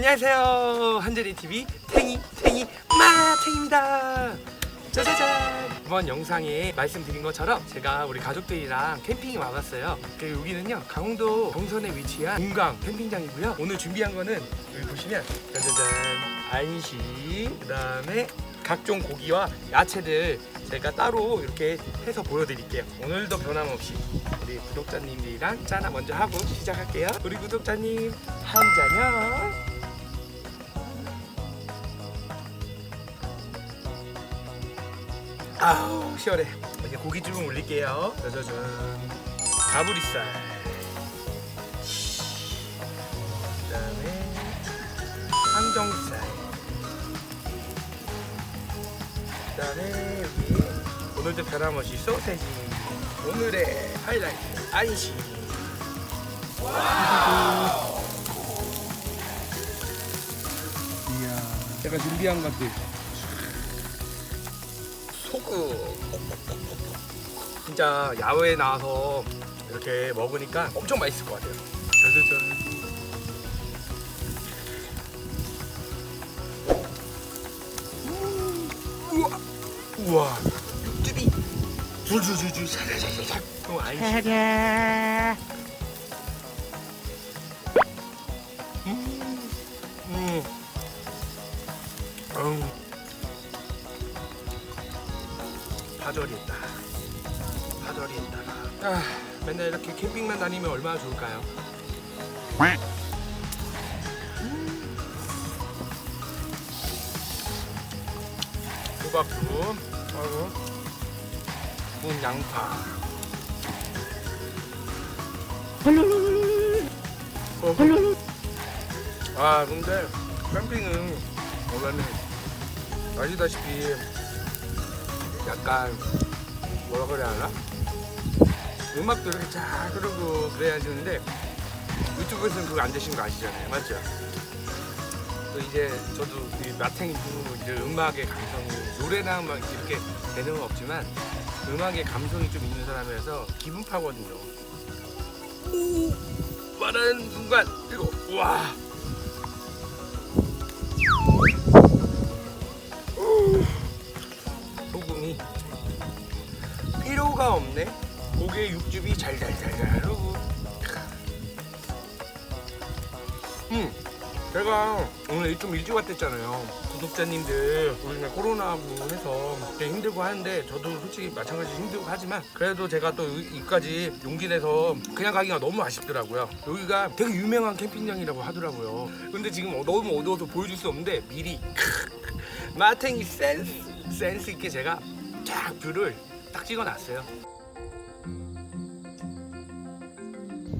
안녕하세요. 한재리 TV 탱이 탱이 마탱입니다. 짜자잔. 이번 영상에 말씀드린 것처럼 제가 우리 가족들이랑 캠핑에 와봤어요. 그 여기는요 강원도 동선에 위치한 동강 캠핑장이고요. 오늘 준비한 거는 여기 보시면 짜자잔 안시 그 다음에 각종 고기와 야채들 제가 따로 이렇게 해서 보여드릴게요. 오늘도 변함없이 우리 구독자님들이랑 짠 먼저 하고 시작할게요. 우리 구독자님 한 잔요 아우 시원해. 이제 고기 좀 올릴게요. 짜자잔 가브리살. 그 다음에 항정살. 그 다음에 여기 오늘도 변함없이 소세지. 오늘의 하이라이트 안시 이야 제가 준비한 것들 소금 진짜 야외에 나와서 이렇게 먹으니까 엄청 맛있을 것 같아요. 짜자잔 우와 우와 육즙이 줄줄줄줄 샤샤샤샤 또 아이씨. 음, 음. 어우. 파절이 있다. 파절이 있다가. 아, 맨날 이렇게 캠핑만 다니면 얼마나 좋을까요? 호박죽, 아이고, 구운 양파. 어. 아, 근데 캠핑은 원래는 아시다시피 약간 뭐라 그래야 하나? 음악도 이렇게 쫙 흐르고 그래야 되는데 유튜브에서는 그거 안 되신 거 아시잖아요 맞죠? 또 이제 저도 이 마탱이도 이제 음악의 감성이 노래나 막 이렇게 건 없지만 음악의 감성이 좀 있는 사람이라서 기분 파거든요 오! 말하는 순간 이거 와 필요가 없네. 고기의 육즙이 잘잘잘잘 흐르고. 음, 제가 오늘 좀 일찍 왔댔잖아요. 구독자님들 요즘에 코로나고 해서 되게 힘들고 하는데 저도 솔직히 마찬가지 힘들고 하지만 그래도 제가 또 이- 이까지 용기 내서 그냥 가기가 너무 아쉽더라고요. 여기가 되게 유명한 캠핑장이라고 하더라고요. 근데 지금 어- 너무 어두워서 보여줄 수 없는데 미리 마탱이 센스 센스 있게 제가 쫙 뷰를 딱 찍어놨어요.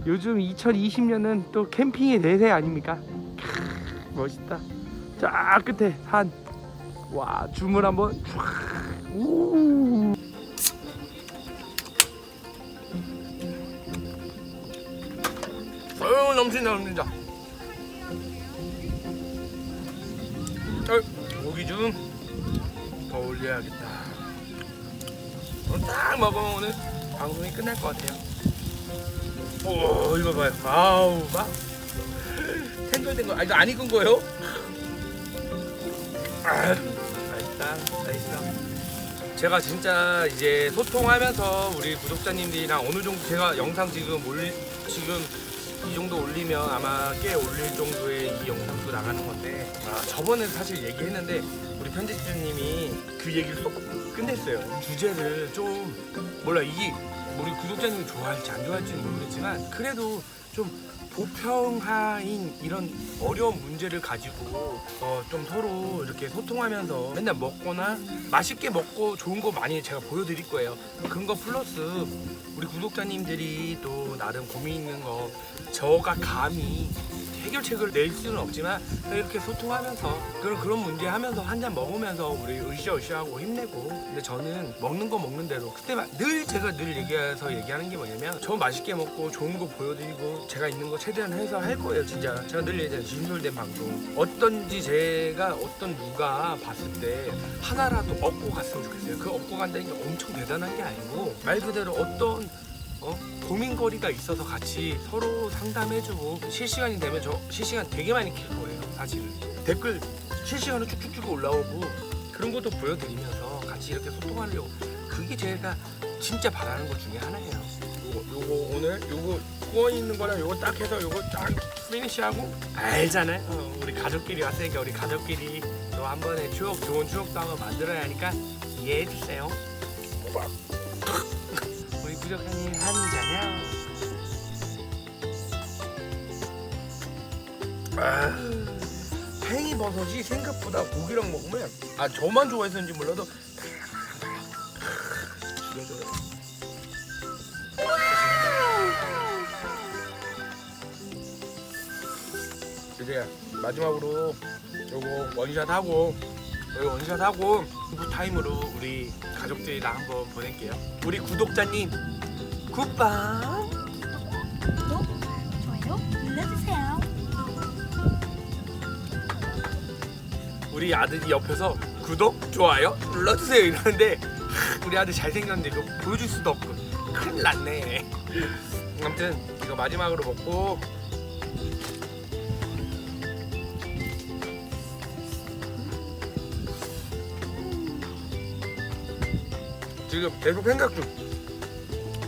요즘 2020년은 또 캠핑의 대세 아닙니까? 캬, 멋있다. 쫙 끝에 산. 와 줌을 한번 쫙. 우. 어유 넘친다 넘친다. 어, 고기 좀 더 올려야겠다. 딱 먹으면 오늘 방송이 끝날 것 같아요. 오 이거 봐요. 아우 막 탱글탱글. 아 이거 안 익은 거예요? 아, 맛있다, 맛있어. 제가 진짜 이제 소통하면서 우리 구독자님들이랑 어느 정도 제가 영상 지금 올 지금 이 정도 올리면 아마 꽤 올릴 정도의 이 영상도 나가는 건데 아, 저번에 사실 얘기했는데 우리 편집자님이 그 얘기를 쏙 끝냈어요. 주제를 좀 몰라 이게 우리 구독자님이 좋아할지 안 좋아할지는 모르겠지만 그래도 좀 보평하인 이런 어려운 문제를 가지고 어, 좀 서로 이렇게 소통하면서 맨날 먹거나 맛있게 먹고 좋은 거 많이 제가 보여드릴 거예요. 그런 거 플러스 우리 구독자님들이 또 나름 고민 있는 거 저가 감히 해결책을 낼 수는 없지만 이렇게 소통하면서 그런 그런 문제 하면서 한 잔 먹으면서 우리 으쌰으쌰하고 힘내고. 근데 저는 먹는 거 먹는 대로 그때만 늘 제가 늘 얘기해서 얘기하는 게 뭐냐면 저 맛있게 먹고 좋은 거 보여드리고 제가 있는 거 최대한 해서 할 거예요 진짜. 제가 늘 얘기하는 진솔된 방송. 어떤지 제가 어떤 누가 봤을 때 하나라도 얻고 갔으면 좋겠어요. 그 얻고 간다는 게 엄청 대단한 게 아니고 말 그대로 어떤 어? 고민거리가 있어서 같이 서로 상담해주고 실시간이 되면 저 실시간 되게 많이 킬 거예요. 사실은. 댓글 실시간으로 쭉쭉쭉 올라오고 그런 것도 보여드리면서 같이 이렇게 소통하려고. 그게 제가 진짜 바라는 것 중에 하나예요. 요거, 요거 오늘 요거 구워 있는 거랑 요거 딱 해서 요거 딱 피니시하고? 알잖아요. 어, 우리 가족끼리 왔으니까 우리 가족끼리 또 한 번에 추억 좋은 추억도 한번 만들어야 하니까 이해해 주세요. 우리 구독자님 한잔해요 아, 팽이 버섯이 생각보다 고기랑 먹으면 아 저만 좋아해서인지 몰라도. 이제 마지막으로 요거 원샷 하고 여기 원샷 하고 후 타임으로 우리 가족들이랑 한번 보낼게요. 우리 구독자님 굿밤. 구독, 좋아요 눌러주세요. 우리 아들이 옆에서 구독, 좋아요 눌러주세요 이러는데 하, 우리 아들 잘생겼는데 이거 보여줄 수도 없고 큰일 났네 아무튼 이거 마지막으로 먹고 지금 계속 생각 중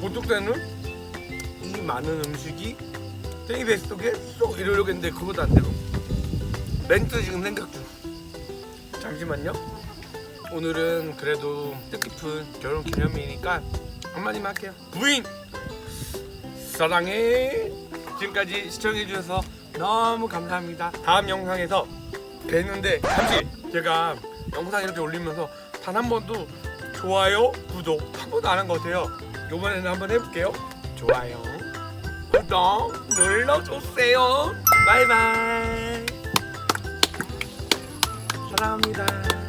보통 때는 이 많은 음식이 땡이 뱃속에 쏙 이러려고 했는데 그것도 안 되고 멘트 지금 생각 중 잠시만요. 오늘은 그래도 뜻깊은 결혼 기념일이니까 한마디만 할게요. 부인 사랑해. 지금까지 시청해 주셔서 너무 감사합니다. 다음 영상에서 뵈는데 잠시 제가 영상 이렇게 올리면서 단 한 번도 좋아요, 구독 한 번도 안 한 것 같아요. 이번에는 한번 해볼게요. 좋아요, 구독 눌러주세요. 바이바이. 사랑합니다.